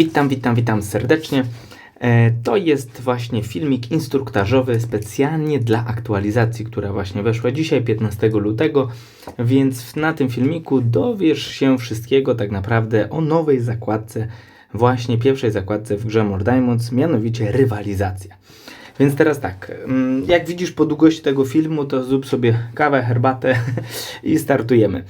Witam, witam, witam serdecznie. E, To jest właśnie filmik instruktażowy specjalnie dla aktualizacji, która właśnie weszła dzisiaj, 15 lutego. Więc na tym filmiku dowiesz się wszystkiego tak naprawdę o nowej zakładce, właśnie pierwszej zakładce w grze More Diamonds, mianowicie rywalizacja. Więc teraz tak, mm, jak widzisz po długości tego filmu, to zrób sobie kawę, herbatę i startujemy.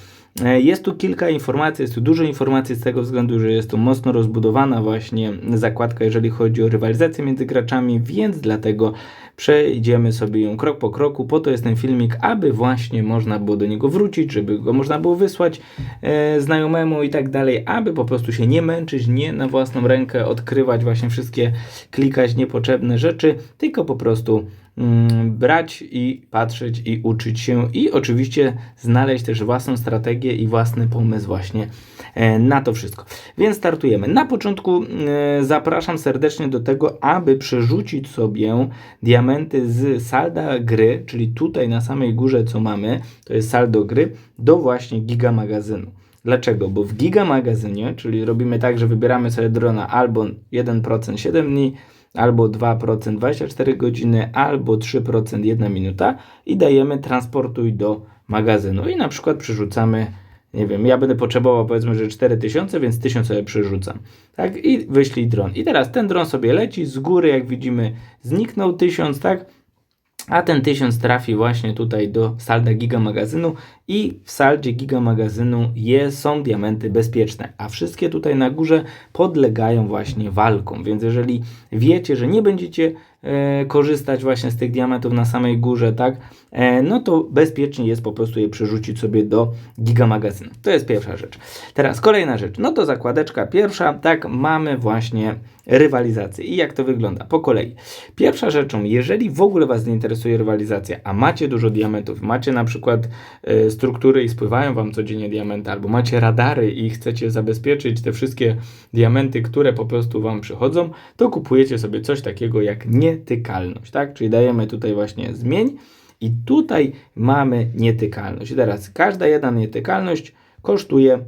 E, Jest tu kilka informacji, jest tu dużo informacji z tego względu, że jest tu mocno rozbudowana właśnie zakładka, jeżeli chodzi o rywalizację między graczami, więc dlatego przejdziemy sobie ją krok po kroku. Po to jest ten filmik, aby właśnie można było do niego wrócić, żeby go można było wysłać e, znajomemu i tak dalej, aby po prostu się nie męczyć, nie na własną rękę odkrywać właśnie wszystkie, klikać niepotrzebne rzeczy, tylko po prostu brać i patrzeć i uczyć się i oczywiście znaleźć też własną strategię i własny pomysł właśnie e, na to wszystko. Więc startujemy. Na początku e, zapraszam serdecznie do tego, aby przerzucić sobie diamenty z salda gry, czyli tutaj na samej górze co mamy, to jest saldo gry, do właśnie giga magazynu. Dlaczego? Bo w giga magazynie, czyli robimy tak, że wybieramy sobie drona albo 1% 7 dni, albo 2% 24 godziny, albo 3% 1 minuta i dajemy transportuj do magazynu. I na przykład przerzucamy, nie wiem, ja będę potrzebował powiedzmy, że 4000, więc 1000 sobie przerzucam, tak, i wyślij dron. I teraz ten dron sobie leci, z góry jak widzimy zniknął 1000, tak, a ten 1000 trafi właśnie tutaj do salda giga magazynu i w saldzie giga magazynu je, są diamenty bezpieczne, a wszystkie tutaj na górze podlegają właśnie walkom, więc jeżeli wiecie, że nie będziecie e, korzystać właśnie z tych diamentów na samej górze, tak, e, no to bezpiecznie jest po prostu je przerzucić sobie do giga magazynu. To jest pierwsza rzecz. Teraz kolejna rzecz, no to zakładeczka pierwsza, tak, mamy właśnie rywalizację. I jak to wygląda? Po kolei. Pierwsza rzeczą, jeżeli w ogóle Was nie interesuje rywalizacja, a macie dużo diamentów, macie na przykład e, struktury i spływają Wam codziennie diamenty, albo macie radary i chcecie zabezpieczyć te wszystkie diamenty, które po prostu Wam przychodzą, to kupujecie sobie coś takiego jak nietykalność, tak? Czyli dajemy tutaj właśnie zmień i tutaj mamy nietykalność. I teraz każda jedna nietykalność kosztuje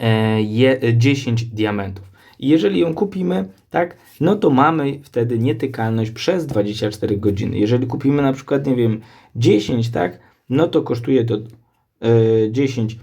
e, je, 10 diamentów. I jeżeli ją kupimy, tak, no to mamy wtedy nietykalność przez 24 godziny. Jeżeli kupimy na przykład, nie wiem, 10, tak, no to kosztuje to e, 10,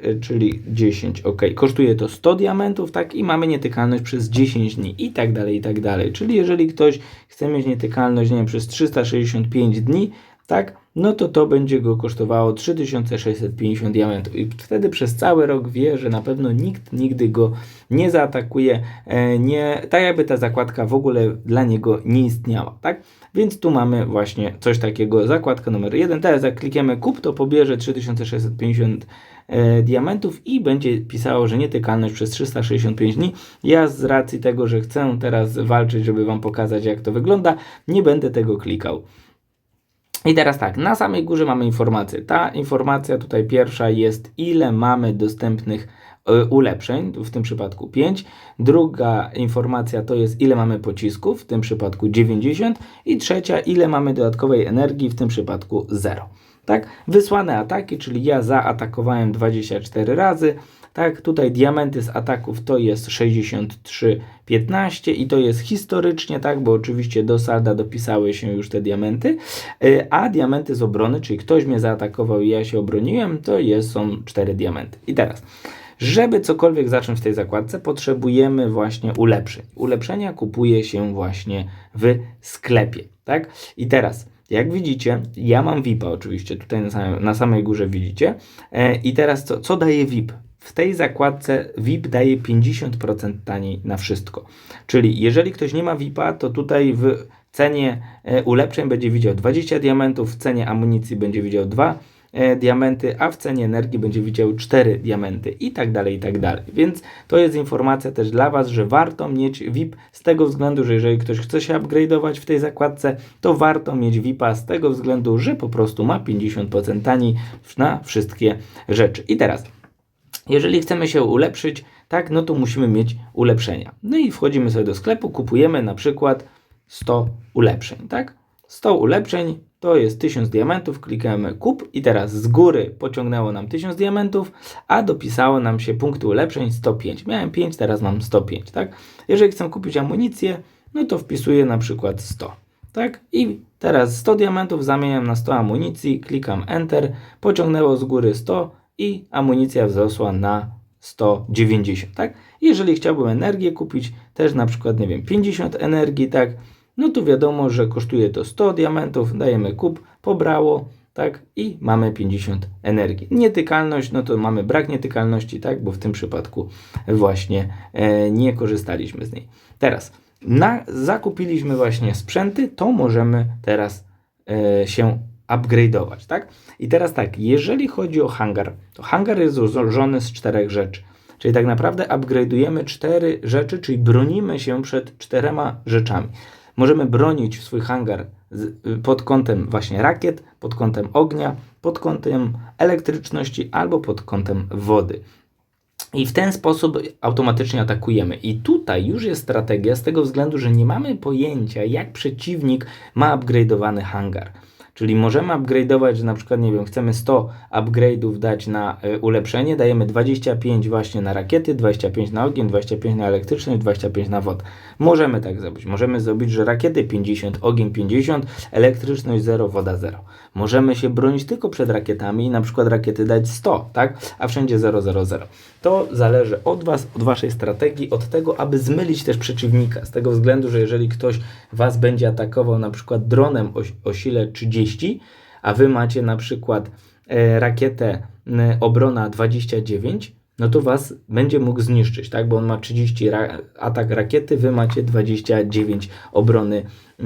e, czyli 10, ok, kosztuje to 100 diamentów, tak, i mamy nietykalność przez 10 dni i tak dalej, i tak dalej. Czyli jeżeli ktoś chce mieć nietykalność, nie wiem, przez 365 dni, tak, no to to będzie go kosztowało 3650 diamentów i wtedy przez cały rok wie, że na pewno nikt nigdy go nie zaatakuje, e, nie, tak jakby ta zakładka w ogóle dla niego nie istniała, tak? Więc tu mamy właśnie coś takiego, zakładka numer jeden. Teraz jak klikniemy kup, to pobierze 3650 e, diamentów i będzie pisało, że nietykalność przez 365 dni. Ja z racji tego, że chcę teraz walczyć, żeby Wam pokazać jak to wygląda, nie będę tego klikał. I teraz tak, na samej górze mamy informację. Ta informacja tutaj pierwsza jest, ile mamy dostępnych e, ulepszeń, w tym przypadku 5. Druga informacja to jest, ile mamy pocisków, w tym przypadku 90. I trzecia, ile mamy dodatkowej energii, w tym przypadku 0. Tak, wysłane ataki, czyli ja zaatakowałem 24 razy. Tak, tutaj diamenty z ataków to jest 63,15 i to jest historycznie, tak, bo oczywiście do salda dopisały się już te diamenty, y, a diamenty z obrony, czyli ktoś mnie zaatakował i ja się obroniłem, to jest, są 4 diamenty. I teraz, żeby cokolwiek zacząć w tej zakładce, potrzebujemy właśnie ulepszeń. Ulepszenia kupuje się właśnie w sklepie, tak? I teraz, jak widzicie, ja mam VIP-a oczywiście, tutaj na samej, na samej górze widzicie. E, I teraz co, co daje VIP? W tej zakładce VIP daje 50% taniej na wszystko. Czyli jeżeli ktoś nie ma VIP-a, to tutaj w cenie e, ulepszeń będzie widział 20 diamentów, w cenie amunicji będzie widział 2 e, diamenty, a w cenie energii będzie widział 4 diamenty i tak dalej, i tak dalej. Więc to jest informacja też dla Was, że warto mieć VIP z tego względu, że jeżeli ktoś chce się upgrade'ować w tej zakładce, to warto mieć VIPa z tego względu, że po prostu ma 50% taniej na wszystkie rzeczy. I teraz jeżeli chcemy się ulepszyć, tak, no to musimy mieć ulepszenia. No i wchodzimy sobie do sklepu, kupujemy na przykład 100 ulepszeń, tak? 100 ulepszeń to jest 1000 diamentów, klikamy kup i teraz z góry pociągnęło nam 1000 diamentów, a dopisało nam się punkty ulepszeń 105. Miałem 5, teraz mam 105, tak? Jeżeli chcę kupić amunicję, no to wpisuję na przykład 100, tak? I teraz 100 diamentów zamieniam na 100 amunicji, klikam Enter, pociągnęło z góry 100 i amunicja wzrosła na 190, tak? Jeżeli chciałbym energię kupić, też na przykład, nie wiem, 50 energii, tak? No to wiadomo, że kosztuje to 100 diamentów, dajemy kup, pobrało, tak? I mamy 50 energii. Nietykalność, no to mamy brak nietykalności, tak? Bo w tym przypadku właśnie e, nie korzystaliśmy z niej. Teraz, na, zakupiliśmy właśnie sprzęty, to możemy teraz e, się upgrade'ować, tak? I teraz tak, jeżeli chodzi o hangar, to hangar jest złożony z czterech rzeczy. Czyli tak naprawdę upgrade'ujemy cztery rzeczy, czyli bronimy się przed czterema rzeczami. Możemy bronić swój hangar z, pod kątem właśnie rakiet, pod kątem ognia, pod kątem elektryczności albo pod kątem wody. I w ten sposób automatycznie atakujemy. I tutaj już jest strategia z tego względu, że nie mamy pojęcia, jak przeciwnik ma upgrade'owany hangar. Czyli możemy upgrade'ować, że na przykład, nie wiem, chcemy 100 upgrade'ów dać na y, ulepszenie, dajemy 25 właśnie na rakiety, 25 na ogień, 25 na elektryczność, 25 na wodę. Możemy tak zrobić. Możemy zrobić, że rakiety 50, ogień 50, elektryczność 0, woda 0. Możemy się bronić tylko przed rakietami i na przykład rakiety dać 100, tak? A wszędzie 0, 0, 0. To zależy od Was, od Waszej strategii, od tego, aby zmylić też przeciwnika. Z tego względu, że jeżeli ktoś Was będzie atakował na przykład dronem o, o sile 30, a Wy macie na przykład e, rakietę obrona 29, no to was będzie mógł zniszczyć, tak? Bo on ma 30 ra atak rakiety, wy macie 29 obrony e,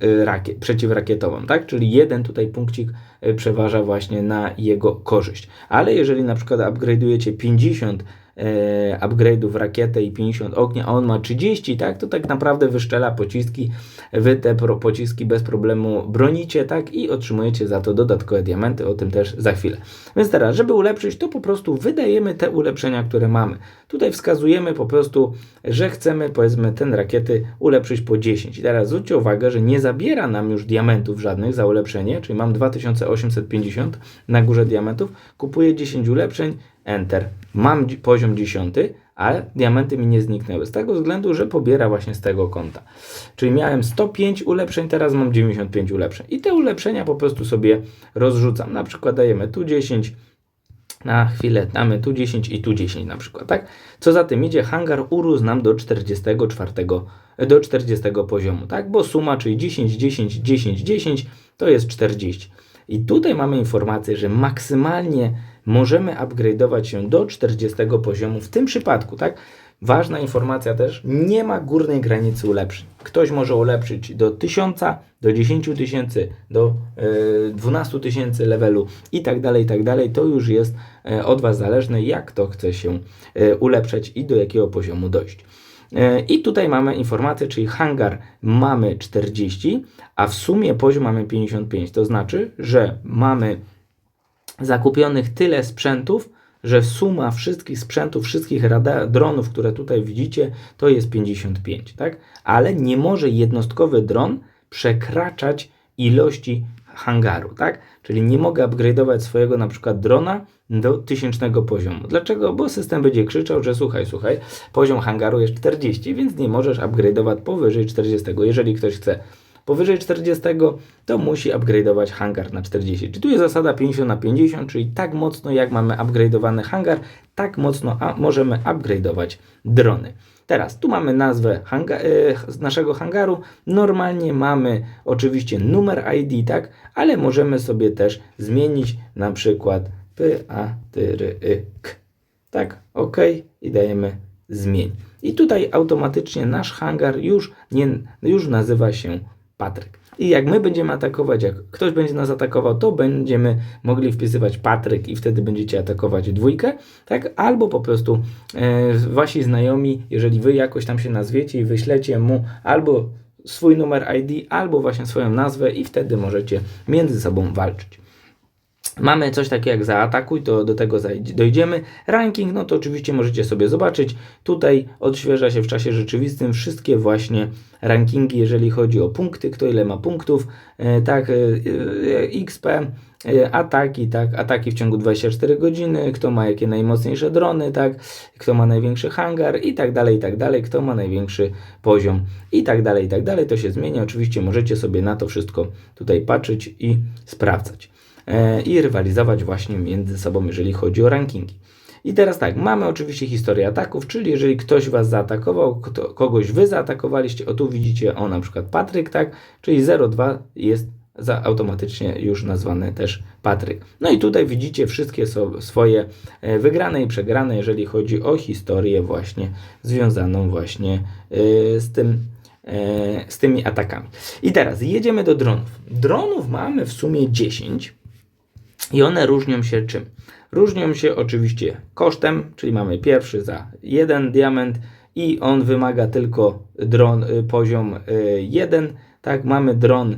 e, rakiet, przeciwrakietową, tak? Czyli jeden tutaj punkcik e, przeważa właśnie na jego korzyść. Ale jeżeli na przykład upgrade'ujecie 50 e, upgrade'ów rakietę i 50 ognia, a on ma 30, tak, to tak naprawdę wyszczela pociski, wy te pociski bez problemu bronicie, tak, i otrzymujecie za to dodatkowe diamenty, o tym też za chwilę. Więc teraz, żeby ulepszyć, to po prostu wydajemy te ulepszenia, które mamy. Tutaj wskazujemy po prostu, że chcemy, powiedzmy, ten rakiety ulepszyć po 10. I teraz zwróćcie uwagę, że nie zabiera nam już diamentów żadnych za ulepszenie, czyli mam 2850 na górze diamentów, kupuję 10 ulepszeń, Enter. Mam poziom 10, ale diamenty mi nie zniknęły. Z tego względu, że pobiera właśnie z tego konta. Czyli miałem 105 ulepszeń, teraz mam 95 ulepszeń. I te ulepszenia po prostu sobie rozrzucam. Na przykład dajemy tu 10, na chwilę damy tu 10 i tu 10 na przykład, tak? Co za tym idzie, hangar urósł nam do 44, do 40 poziomu, tak? Bo suma, czyli 10, 10, 10, 10 to jest 40. I tutaj mamy informację, że maksymalnie możemy upgrade'ować się do 40 poziomu w tym przypadku, tak? Ważna informacja też, nie ma górnej granicy ulepszeń. Ktoś może ulepszyć do 1000, do 10 tysięcy, do y, 12 tysięcy levelu i tak dalej, i tak dalej. To już jest y, od Was zależne, jak to chce się y, ulepszać i do jakiego poziomu dojść. I tutaj mamy informację, czyli hangar mamy 40, a w sumie poziom mamy 55. To znaczy, że mamy zakupionych tyle sprzętów, że suma wszystkich sprzętów, wszystkich radar, dronów, które tutaj widzicie, to jest 55, tak? Ale nie może jednostkowy dron przekraczać ilości hangaru, tak? Czyli nie mogę upgrade'ować swojego na przykład drona do tysięcznego poziomu. Dlaczego? Bo system będzie krzyczał, że słuchaj, słuchaj, poziom hangaru jest 40, więc nie możesz upgrade'ować powyżej 40. Jeżeli ktoś chce powyżej 40, to musi upgrade'ować hangar na 40. Czyli tu jest zasada 50 na 50, czyli tak mocno jak mamy upgrade'owany hangar, tak mocno możemy upgrade'ować drony. Teraz tu mamy nazwę hanga e, naszego hangaru. Normalnie mamy oczywiście numer ID, tak, ale możemy sobie też zmienić na przykład p a t r y k. Tak, ok i dajemy zmień. I tutaj automatycznie nasz hangar już, nie, już nazywa się Patryk. I jak my będziemy atakować, jak ktoś będzie nas atakował, to będziemy mogli wpisywać Patryk i wtedy będziecie atakować dwójkę, tak? Albo po prostu e, wasi znajomi, jeżeli wy jakoś tam się nazwiecie i wyślecie mu albo swój numer ID, albo właśnie swoją nazwę i wtedy możecie między sobą walczyć. Mamy coś takiego jak zaatakuj, to do tego dojdziemy. Ranking, no to oczywiście możecie sobie zobaczyć. Tutaj odświeża się w czasie rzeczywistym wszystkie właśnie rankingi, jeżeli chodzi o punkty, kto ile ma punktów, e, tak, e, e, XP, ataki, tak, ataki w ciągu 24 godziny, kto ma jakie najmocniejsze drony, tak, kto ma największy hangar i tak dalej, i tak dalej, kto ma największy poziom i tak dalej, i tak dalej. To się zmienia. Oczywiście możecie sobie na to wszystko tutaj patrzeć i sprawdzać i rywalizować właśnie między sobą, jeżeli chodzi o rankingi. I teraz tak, mamy oczywiście historię ataków, czyli jeżeli ktoś Was zaatakował, kto, kogoś Wy zaatakowaliście, o tu widzicie, o na przykład Patryk, tak, czyli 02 jest za automatycznie już nazwany też Patryk. No i tutaj widzicie wszystkie so, swoje e, wygrane i przegrane, jeżeli chodzi o historię właśnie związaną właśnie e, z tym e, z tymi atakami. I teraz jedziemy do dronów. Dronów mamy w sumie 10 i one różnią się czym? Różnią się oczywiście kosztem, czyli mamy pierwszy za jeden diament i on wymaga tylko dron y, poziom 1, tak, mamy dron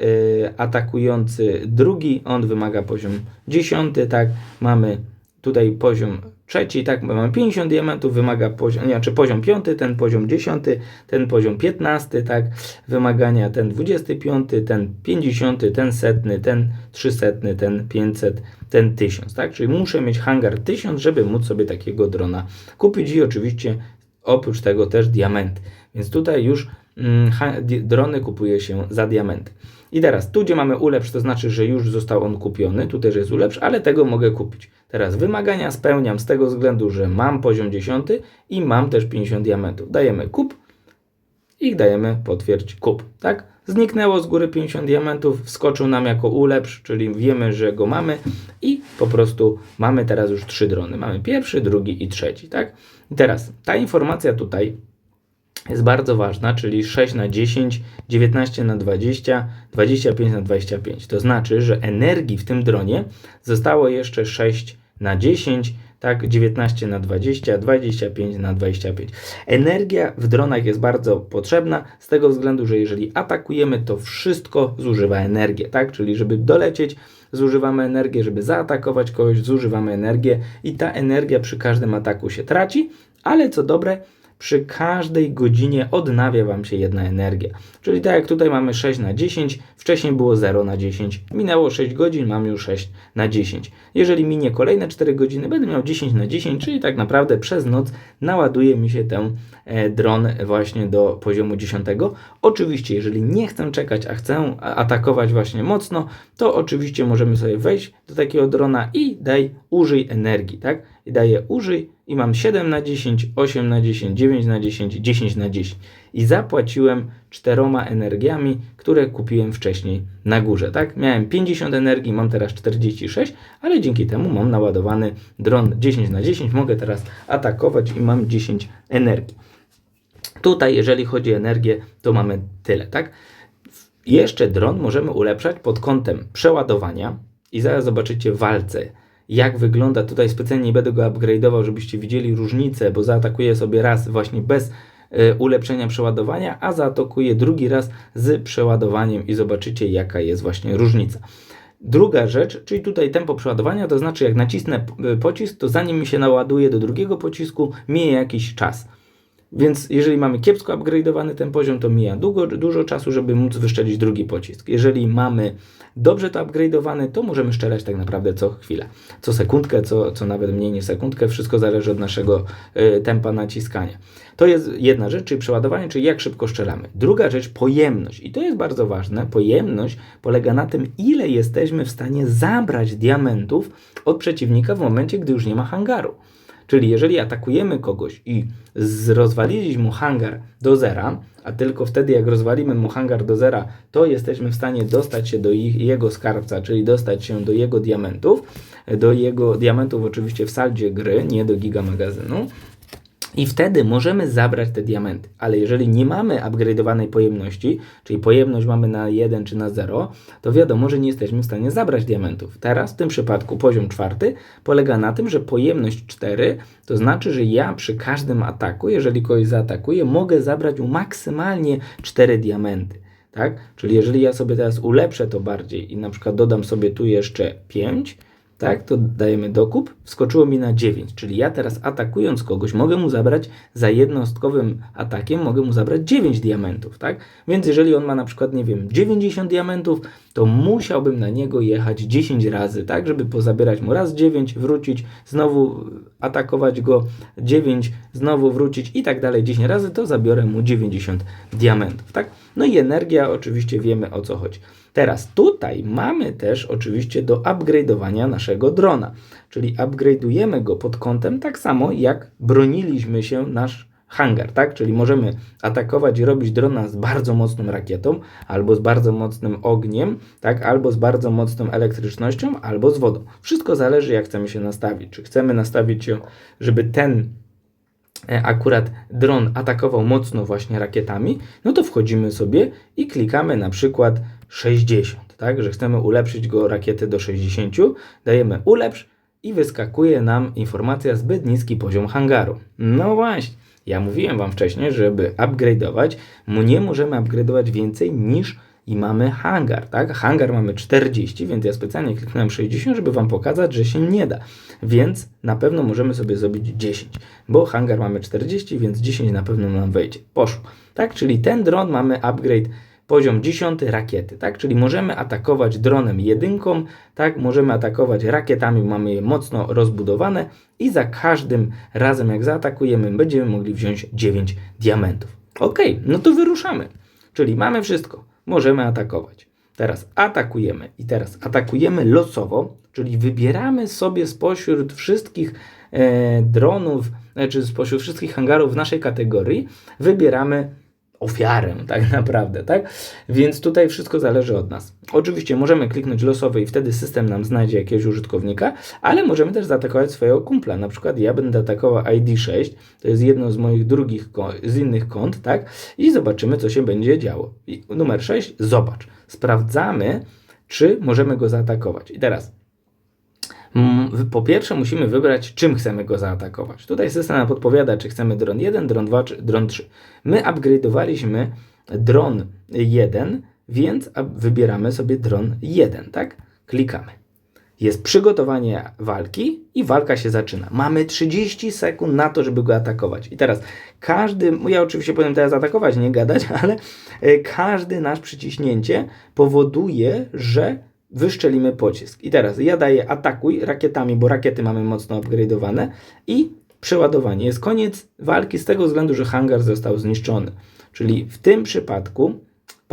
y, atakujący drugi, on wymaga poziom 10, tak, mamy tutaj poziom trzeci, tak, mamy 50 diamentów, wymaga poziom, nie, znaczy poziom 5, ten poziom 10, ten poziom 15, tak, wymagania ten 25, ten 50, ten setny, ten 300, ten 500, ten 1000, tak, czyli muszę mieć hangar 1000, żeby móc sobie takiego drona kupić i oczywiście oprócz tego też diamenty, więc tutaj już mm, drony kupuje się za diamenty. I teraz, tu gdzie mamy ulepsz, to znaczy, że już został on kupiony, tu też jest ulepsz, ale tego mogę kupić. Teraz wymagania spełniam z tego względu, że mam poziom 10 i mam też 50 diamentów. Dajemy kup i dajemy potwierdź kup, tak? Zniknęło z góry 50 diamentów, wskoczył nam jako ulepsz, czyli wiemy, że go mamy i po prostu mamy teraz już trzy drony. Mamy pierwszy, drugi i trzeci, tak? I teraz ta informacja tutaj jest bardzo ważna, czyli 6 na 10, 19 na 20, 25 na 25. To znaczy, że energii w tym dronie zostało jeszcze 6 na 10, tak, 19 na 20, 25 na 25. Energia w dronach jest bardzo potrzebna z tego względu, że jeżeli atakujemy, to wszystko zużywa energię, tak? Czyli żeby dolecieć, zużywamy energię, żeby zaatakować kogoś, zużywamy energię i ta energia przy każdym ataku się traci, ale co dobre, przy każdej godzinie odnawia Wam się jedna energia. Czyli tak jak tutaj mamy 6 na 10, wcześniej było 0 na 10. Minęło 6 godzin, mam już 6 na 10. Jeżeli minie kolejne 4 godziny, będę miał 10 na 10, czyli tak naprawdę przez noc naładuje mi się ten e, dron właśnie do poziomu 10. Oczywiście, jeżeli nie chcę czekać, a chcę atakować właśnie mocno, to oczywiście możemy sobie wejść do takiego drona i daj użyj energii, tak? I daję użyj i mam 7 na 10, 8 na 10, 9 na 10, 10 na 10. I zapłaciłem czteroma energiami, które kupiłem wcześniej na górze, tak? Miałem 50 energii, mam teraz 46, ale dzięki temu mam naładowany dron 10 na 10, mogę teraz atakować i mam 10 energii. Tutaj, jeżeli chodzi o energię, to mamy tyle, tak? Jeszcze dron możemy ulepszać pod kątem przeładowania i zaraz zobaczycie walce, jak wygląda. Tutaj specjalnie nie będę go upgrade'ował, żebyście widzieli różnicę, bo zaatakuję sobie raz właśnie bez e, ulepszenia przeładowania, a zaatakuję drugi raz z przeładowaniem i zobaczycie jaka jest właśnie różnica. Druga rzecz, czyli tutaj tempo przeładowania, to znaczy jak nacisnę p- pocisk, to zanim mi się naładuje do drugiego pocisku, mija jakiś czas. Więc jeżeli mamy kiepsko upgrade'owany ten poziom, to mija długo, dużo czasu, żeby móc wyszczelić drugi pocisk. Jeżeli mamy dobrze to upgrade'owany, to możemy szczelać tak naprawdę co chwilę. Co sekundkę, co, co nawet mniej niż sekundkę, wszystko zależy od naszego y, tempa naciskania. To jest jedna rzecz, czyli przeładowanie, czyli jak szybko strzelamy. Druga rzecz, pojemność. I to jest bardzo ważne. Pojemność polega na tym, ile jesteśmy w stanie zabrać diamentów od przeciwnika w momencie, gdy już nie ma hangaru. Czyli jeżeli atakujemy kogoś i rozwaliliśmy mu hangar do zera, a tylko wtedy jak rozwalimy mu hangar do zera, to jesteśmy w stanie dostać się do ich, jego skarbca, czyli dostać się do jego diamentów, do jego diamentów oczywiście w saldzie gry, nie do giga magazynu. I wtedy możemy zabrać te diamenty. Ale jeżeli nie mamy upgrade'owanej pojemności, czyli pojemność mamy na 1 czy na 0, to wiadomo, że nie jesteśmy w stanie zabrać diamentów. Teraz w tym przypadku poziom czwarty polega na tym, że pojemność 4 to znaczy, że ja przy każdym ataku, jeżeli kogoś zaatakuję, mogę zabrać mu maksymalnie 4 diamenty. tak? Czyli jeżeli ja sobie teraz ulepszę to bardziej i na przykład dodam sobie tu jeszcze 5, tak, to dajemy dokup, wskoczyło mi na 9, czyli ja teraz atakując kogoś mogę mu zabrać za jednostkowym atakiem, mogę mu zabrać 9 diamentów, tak? Więc jeżeli on ma na przykład, nie wiem, 90 diamentów, to musiałbym na niego jechać 10 razy, tak, żeby pozabierać mu raz 9, wrócić, znowu atakować go 9, znowu wrócić i tak dalej 10 razy, to zabiorę mu 90 diamentów, tak? No i energia, oczywiście wiemy o co chodzi. Teraz tutaj mamy też oczywiście do upgrade'owania naszego drona, czyli upgrade'ujemy go pod kątem tak samo jak broniliśmy się nasz hangar, tak? Czyli możemy atakować i robić drona z bardzo mocną rakietą, albo z bardzo mocnym ogniem, tak? Albo z bardzo mocną elektrycznością, albo z wodą. Wszystko zależy jak chcemy się nastawić. Czy chcemy nastawić się, żeby ten akurat dron atakował mocno właśnie rakietami, no to wchodzimy sobie i klikamy na przykład 60, tak, że chcemy ulepszyć go rakiety do 60, dajemy ulepsz i wyskakuje nam informacja zbyt niski poziom hangaru. No właśnie, ja mówiłem Wam wcześniej, żeby upgrade'ować, nie możemy upgrade'ować więcej niż i mamy hangar, tak? Hangar mamy 40, więc ja specjalnie kliknąłem 60, żeby Wam pokazać, że się nie da. Więc na pewno możemy sobie zrobić 10, bo hangar mamy 40, więc 10 na pewno nam wejdzie. Poszło, tak? Czyli ten dron mamy upgrade poziom 10 rakiety, tak? Czyli możemy atakować dronem jedynką, tak? Możemy atakować rakietami, mamy je mocno rozbudowane i za każdym razem jak zaatakujemy, będziemy mogli wziąć 9 diamentów. Ok, no to wyruszamy. Czyli mamy wszystko. Możemy atakować. Teraz atakujemy i teraz atakujemy losowo, czyli wybieramy sobie spośród wszystkich e, dronów, e, czy spośród wszystkich hangarów w naszej kategorii, wybieramy ofiarę, tak naprawdę, tak? Więc tutaj wszystko zależy od nas. Oczywiście możemy kliknąć losowy i wtedy system nam znajdzie jakiegoś użytkownika, ale możemy też zaatakować swojego kumpla. Na przykład ja będę atakował ID6, to jest jedno z moich drugich, z innych kont, tak? I zobaczymy, co się będzie działo. I numer 6, zobacz. Sprawdzamy, czy możemy go zaatakować. I teraz po pierwsze musimy wybrać, czym chcemy go zaatakować. Tutaj system nam podpowiada, czy chcemy dron 1, dron 2, czy dron 3. My upgrade'owaliśmy dron 1, więc wybieramy sobie dron 1, tak? Klikamy. Jest przygotowanie walki i walka się zaczyna. Mamy 30 sekund na to, żeby go atakować. I teraz każdy, ja oczywiście powinien teraz atakować, nie gadać, ale e, każdy nasz przyciśnięcie powoduje, że wyszczelimy pocisk. I teraz ja daję atakuj rakietami, bo rakiety mamy mocno upgrade'owane i przeładowanie. Jest koniec walki z tego względu, że hangar został zniszczony. Czyli w tym przypadku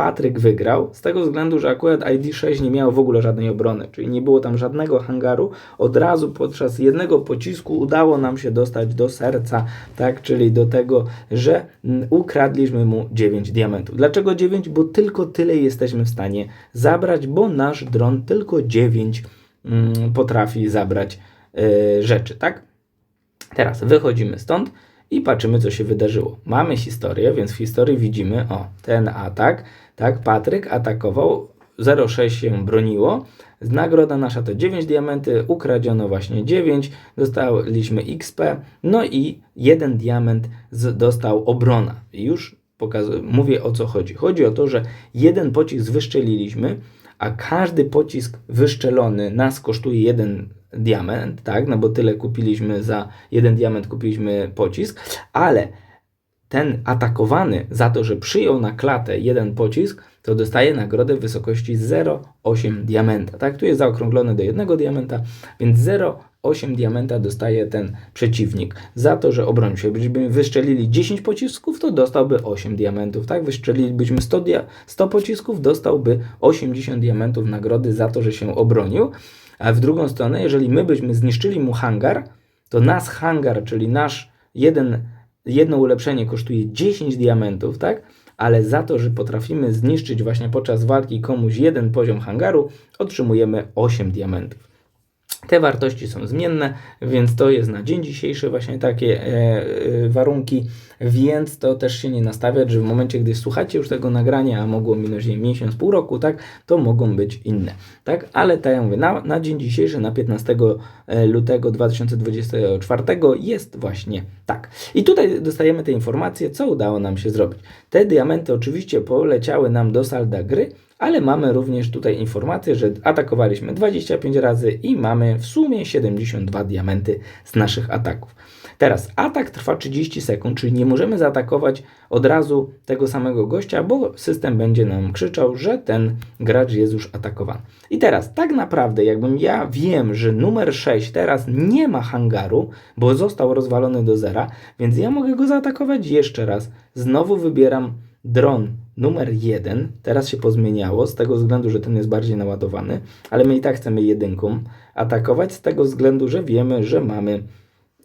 Patryk wygrał z tego względu, że akurat ID6 nie miało w ogóle żadnej obrony, czyli nie było tam żadnego hangaru. Od razu podczas jednego pocisku udało nam się dostać do serca, tak, czyli do tego, że ukradliśmy mu 9 diamentów. Dlaczego 9? Bo tylko tyle jesteśmy w stanie zabrać, bo nasz dron tylko 9 mm, potrafi zabrać yy, rzeczy, tak? Teraz wychodzimy stąd i patrzymy, co się wydarzyło. Mamy historię, więc w historii widzimy, o, ten atak, tak, Patryk atakował, 0,6 się broniło, nagroda nasza to 9 diamenty, ukradziono właśnie 9, dostaliśmy XP, no i jeden diament z, dostał obrona. Już pokazuję, mówię o co chodzi. Chodzi o to, że jeden pocisk wyszczeliliśmy, a każdy pocisk wyszczelony nas kosztuje jeden diament, tak? No bo tyle kupiliśmy za jeden diament, kupiliśmy pocisk, ale ten atakowany za to, że przyjął na klatę jeden pocisk, to dostaje nagrodę w wysokości 0,8 diamenta. Tak, tu jest zaokrąglone do jednego diamenta, więc 0,8 diamenta dostaje ten przeciwnik za to, że obronił się. Gdybyśmy wyszczelili 10 pocisków, to dostałby 8 diamentów. Tak, wyszczelilibyśmy 100, dia 100 pocisków, dostałby 80 diamentów nagrody za to, że się obronił. A w drugą stronę, jeżeli my byśmy zniszczyli mu hangar, to nas hangar, czyli nasz jeden, jedno ulepszenie kosztuje 10 diamentów, tak? Ale za to, że potrafimy zniszczyć właśnie podczas walki komuś jeden poziom hangaru, otrzymujemy 8 diamentów. Te wartości są zmienne, więc to jest na dzień dzisiejszy właśnie takie e, e, warunki. Więc to też się nie nastawiać, że w momencie, gdy słuchacie już tego nagrania, a mogło minąć nie miesiąc, pół roku, tak, to mogą być inne, tak, ale tak jak mówię, na, na dzień dzisiejszy, na 15 e, lutego 2024 jest właśnie tak. I tutaj dostajemy te informacje, co udało nam się zrobić. Te diamenty oczywiście poleciały nam do salda gry, ale mamy również tutaj informację, że atakowaliśmy 25 razy i mamy w sumie 72 diamenty z naszych ataków. Teraz atak trwa 30 sekund, czyli nie możemy zaatakować od razu tego samego gościa, bo system będzie nam krzyczał, że ten gracz jest już atakowany. I teraz tak naprawdę, jakbym ja wiem, że numer 6 teraz nie ma hangaru, bo został rozwalony do zera, więc ja mogę go zaatakować jeszcze raz. Znowu wybieram dron numer 1. Teraz się pozmieniało z tego względu, że ten jest bardziej naładowany, ale my i tak chcemy jedynką atakować z tego względu, że wiemy, że mamy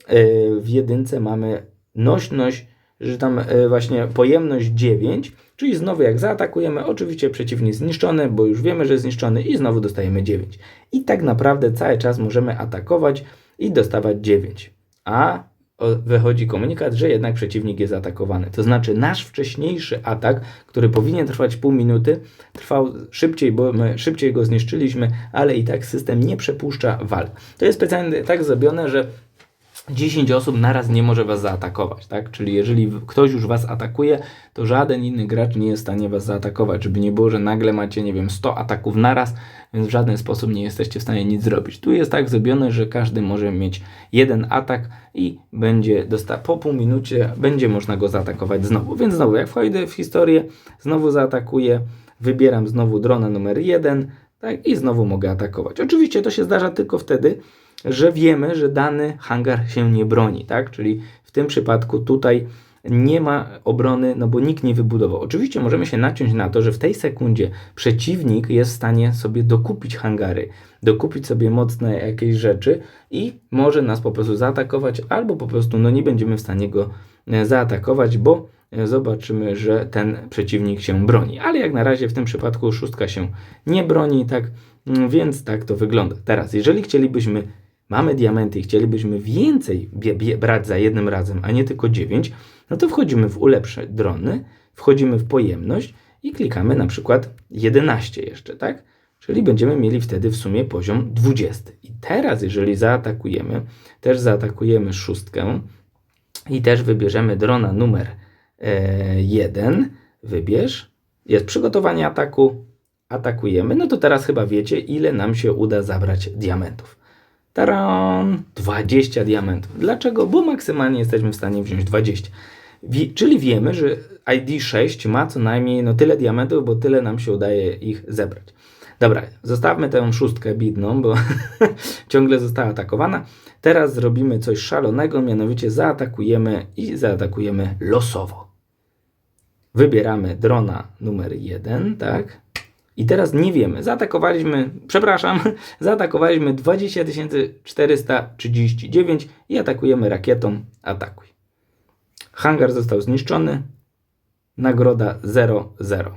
E, w jedynce mamy nośność, że tam e, właśnie pojemność 9, czyli znowu jak zaatakujemy, oczywiście przeciwnik zniszczony, bo już wiemy, że jest zniszczony i znowu dostajemy 9. I tak naprawdę cały czas możemy atakować i dostawać 9. A wychodzi komunikat, że jednak przeciwnik jest atakowany. To znaczy nasz wcześniejszy atak, który powinien trwać pół minuty, trwał szybciej, bo my szybciej go zniszczyliśmy, ale i tak system nie przepuszcza walk. To jest specjalnie tak zrobione, że 10 osób naraz nie może Was zaatakować, tak? Czyli jeżeli ktoś już Was atakuje, to żaden inny gracz nie jest w stanie Was zaatakować, żeby nie było, że nagle macie, nie wiem, 100 ataków naraz, więc w żaden sposób nie jesteście w stanie nic zrobić. Tu jest tak zrobione, że każdy może mieć jeden atak i będzie dosta- po pół minucie będzie można go zaatakować znowu. Więc znowu, jak wchodzę w historię, znowu zaatakuję, wybieram znowu drona numer 1, tak? I znowu mogę atakować. Oczywiście to się zdarza tylko wtedy, że wiemy, że dany hangar się nie broni, tak? Czyli w tym przypadku tutaj nie ma obrony, no bo nikt nie wybudował. Oczywiście możemy się naciąć na to, że w tej sekundzie przeciwnik jest w stanie sobie dokupić hangary, dokupić sobie mocne jakieś rzeczy i może nas po prostu zaatakować, albo po prostu no nie będziemy w stanie go e, zaatakować, bo e, zobaczymy, że ten przeciwnik się broni. Ale jak na razie w tym przypadku szóstka się nie broni, tak mm, więc tak to wygląda. Teraz, jeżeli chcielibyśmy mamy diamenty i chcielibyśmy więcej brać za jednym razem, a nie tylko 9, no to wchodzimy w ulepsze drony, wchodzimy w pojemność i klikamy na przykład 11 jeszcze, tak? Czyli będziemy mieli wtedy w sumie poziom 20. I teraz, jeżeli zaatakujemy, też zaatakujemy szóstkę i też wybierzemy drona numer e, 1, wybierz, jest przygotowanie ataku, atakujemy, no to teraz chyba wiecie, ile nam się uda zabrać diamentów. Taran! 20 diamentów. Dlaczego? Bo maksymalnie jesteśmy w stanie wziąć 20. Wie, czyli wiemy, że ID6 ma co najmniej no tyle diamentów, bo tyle nam się udaje ich zebrać. Dobra, zostawmy tę szóstkę bidną, bo ciągle została atakowana. Teraz zrobimy coś szalonego, mianowicie zaatakujemy i zaatakujemy losowo. Wybieramy drona numer 1, tak? I teraz nie wiemy. Zaatakowaliśmy, przepraszam, zaatakowaliśmy 20 439 i atakujemy rakietą. Atakuj. Hangar został zniszczony. Nagroda 0-0.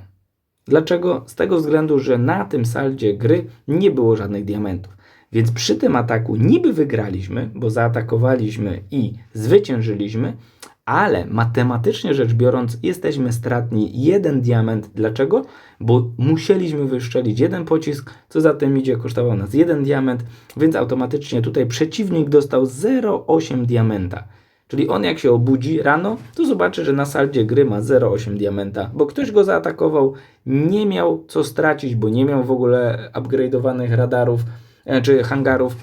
Dlaczego? Z tego względu, że na tym saldzie gry nie było żadnych diamentów. Więc przy tym ataku niby wygraliśmy, bo zaatakowaliśmy i zwyciężyliśmy, ale matematycznie rzecz biorąc, jesteśmy stratni jeden diament. Dlaczego? Bo musieliśmy wyszczelić jeden pocisk, co za tym idzie, kosztował nas jeden diament, więc automatycznie tutaj przeciwnik dostał 0,8 diamenta. Czyli on jak się obudzi rano, to zobaczy, że na saldzie gry ma 0,8 diamenta, bo ktoś go zaatakował, nie miał co stracić, bo nie miał w ogóle upgrade'owanych radarów e, czy hangarów,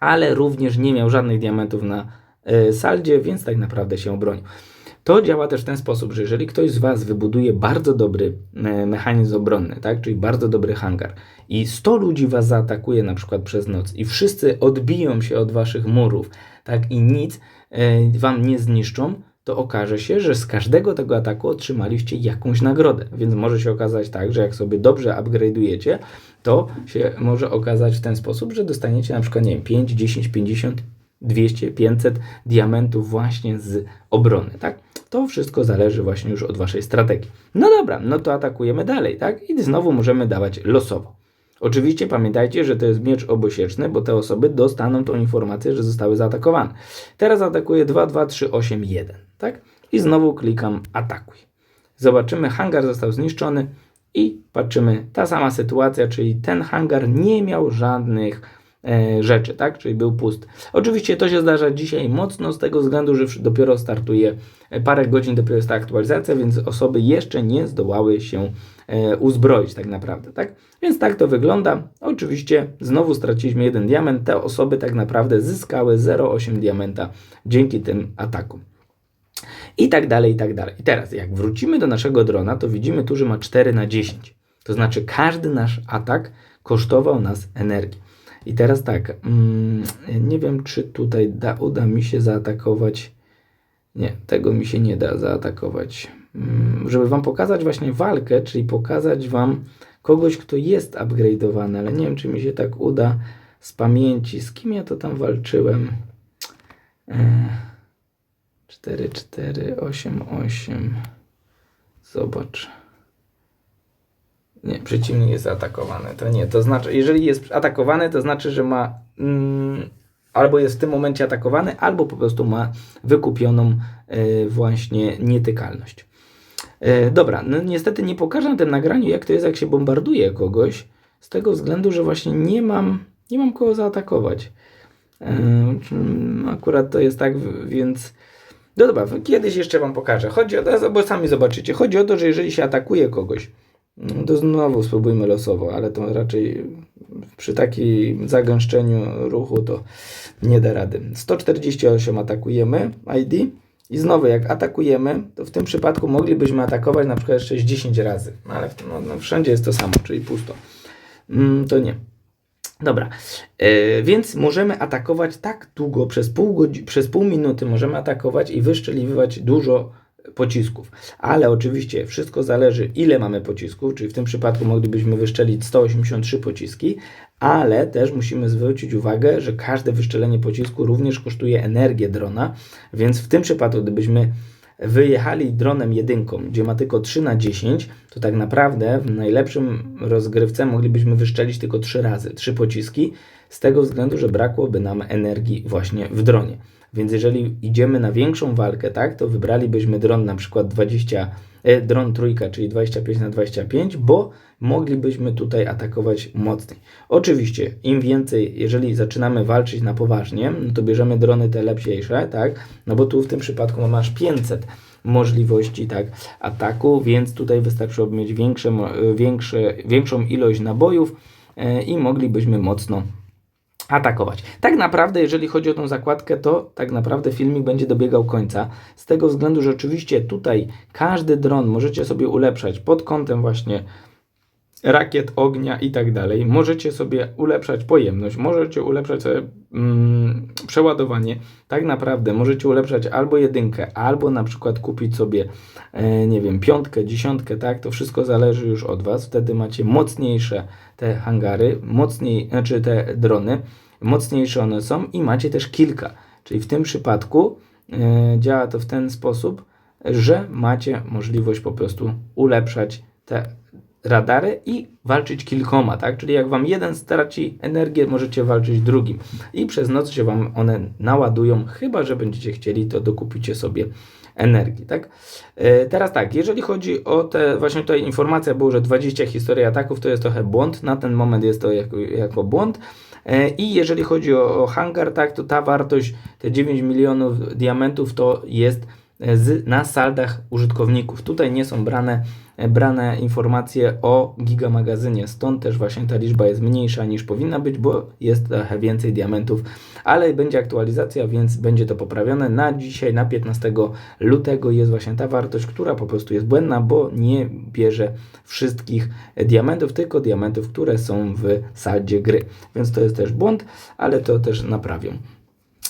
ale również nie miał żadnych diamentów na saldzie, więc tak naprawdę się obronił. To działa też w ten sposób, że jeżeli ktoś z Was wybuduje bardzo dobry e, mechanizm obronny, tak, czyli bardzo dobry hangar i 100 ludzi Was zaatakuje na przykład przez noc i wszyscy odbiją się od Waszych murów, tak, i nic e, Wam nie zniszczą, to okaże się, że z każdego tego ataku otrzymaliście jakąś nagrodę. Więc może się okazać tak, że jak sobie dobrze upgrade'ujecie, to się może okazać w ten sposób, że dostaniecie na przykład, nie wiem, 5, 10, 50 200, 500 diamentów właśnie z obrony, tak? To wszystko zależy właśnie już od Waszej strategii. No dobra, no to atakujemy dalej, tak? I znowu możemy dawać losowo. Oczywiście pamiętajcie, że to jest miecz obosieczny, bo te osoby dostaną tą informację, że zostały zaatakowane. Teraz atakuje 2, 2, 3, 8, 1, tak? i znowu klikam atakuj. Zobaczymy, hangar został zniszczony i patrzymy, ta sama sytuacja, czyli ten hangar nie miał żadnych rzeczy, tak? Czyli był pusty. Oczywiście to się zdarza dzisiaj mocno z tego względu, że dopiero startuje e, parę godzin, dopiero jest ta aktualizacja, więc osoby jeszcze nie zdołały się e, uzbroić tak naprawdę, tak? Więc tak to wygląda. Oczywiście znowu straciliśmy jeden diament. Te osoby tak naprawdę zyskały 0,8 diamenta dzięki tym atakom. I tak dalej, i tak dalej. I teraz, jak wrócimy do naszego drona, to widzimy tu, że ma 4 na 10. To znaczy, każdy nasz atak kosztował nas energię. I teraz tak, mm, nie wiem, czy tutaj da, uda mi się zaatakować. Nie, tego mi się nie da zaatakować. Mm, żeby Wam pokazać właśnie walkę, czyli pokazać Wam kogoś, kto jest upgrade'owany, ale nie wiem, czy mi się tak uda z pamięci. Z kim ja to tam walczyłem? Eee. 4, 4, 8, 8. Zobacz. Nie, przeciwnik jest zaatakowany. To nie, to znaczy, jeżeli jest atakowany, to znaczy, że ma mm, albo jest w tym momencie atakowany, albo po prostu ma wykupioną y, właśnie nietykalność. Y, dobra, no niestety nie pokażę na tym nagraniu, jak to jest, jak się bombarduje kogoś, z tego względu, że właśnie nie mam, nie mam kogo zaatakować. Y, akurat to jest tak, więc no dobra, kiedyś jeszcze Wam pokażę. Chodzi o to, bo sami zobaczycie. Chodzi o to, że jeżeli się atakuje kogoś, no to znowu spróbujmy losowo, ale to raczej przy takim zagęszczeniu ruchu to nie da rady. 148 atakujemy ID i znowu jak atakujemy, to w tym przypadku moglibyśmy atakować na przykład jeszcze 10 razy, no ale no, no, wszędzie jest to samo, czyli pusto. Mm, to nie. Dobra, yy, więc możemy atakować tak długo, przez pół, godzi- przez pół minuty możemy atakować i wyszczeliwać dużo pocisków. Ale oczywiście wszystko zależy, ile mamy pocisków, czyli w tym przypadku moglibyśmy wyszczelić 183 pociski, ale też musimy zwrócić uwagę, że każde wyszczelenie pocisku również kosztuje energię drona, więc w tym przypadku, gdybyśmy wyjechali dronem jedynką, gdzie ma tylko 3 na 10, to tak naprawdę w najlepszym rozgrywce moglibyśmy wyszczelić tylko 3 razy, 3 pociski, z tego względu, że brakłoby nam energii właśnie w dronie. Więc jeżeli idziemy na większą walkę, tak, to wybralibyśmy dron na przykład 20, e, dron trójka, czyli 25 na 25, bo moglibyśmy tutaj atakować mocniej. Oczywiście, im więcej, jeżeli zaczynamy walczyć na poważnie, no to bierzemy drony te lepsiejsze, tak, no bo tu w tym przypadku mamy aż 500 możliwości tak, ataku, więc tutaj wystarczyłoby mieć większe, większe, większą ilość nabojów e, i moglibyśmy mocno atakować. Tak naprawdę, jeżeli chodzi o tą zakładkę, to tak naprawdę filmik będzie dobiegał końca. Z tego względu, że oczywiście tutaj każdy dron możecie sobie ulepszać pod kątem właśnie rakiet, ognia i tak dalej. Możecie sobie ulepszać pojemność, możecie ulepszać sobie mm, przeładowanie. Tak naprawdę możecie ulepszać albo jedynkę, albo na przykład kupić sobie, e, nie wiem, piątkę, dziesiątkę, tak? To wszystko zależy już od Was. Wtedy macie mocniejsze te hangary, mocniej, znaczy te drony, mocniejsze one są i macie też kilka. Czyli w tym przypadku e, działa to w ten sposób, że macie możliwość po prostu ulepszać te radary i walczyć kilkoma, tak? Czyli jak wam jeden straci energię, możecie walczyć drugim. I przez noc się wam one naładują, chyba że będziecie chcieli, to dokupicie sobie energii, tak? E, teraz tak, jeżeli chodzi o te, właśnie tutaj informacja była, że 20 historii ataków to jest trochę błąd, na ten moment jest to jako, jako błąd. E, I jeżeli chodzi o, o hangar, tak, to ta wartość, te 9 milionów diamentów to jest z, na saldach użytkowników. Tutaj nie są brane, brane informacje o gigamagazynie, stąd też właśnie ta liczba jest mniejsza niż powinna być, bo jest trochę więcej diamentów, ale będzie aktualizacja, więc będzie to poprawione. Na dzisiaj, na 15 lutego jest właśnie ta wartość, która po prostu jest błędna, bo nie bierze wszystkich diamentów, tylko diamentów, które są w saldzie gry. Więc to jest też błąd, ale to też naprawią.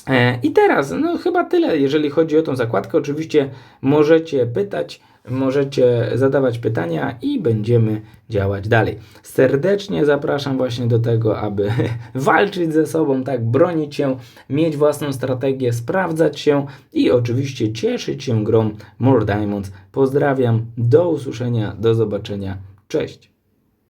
E, I teraz, no chyba tyle, jeżeli chodzi o tą zakładkę. Oczywiście możecie pytać, możecie zadawać pytania i będziemy działać dalej. Serdecznie zapraszam właśnie do tego, aby walczyć ze sobą, tak, bronić się, mieć własną strategię, sprawdzać się i oczywiście cieszyć się grą More Diamonds. Pozdrawiam, do usłyszenia, do zobaczenia, cześć.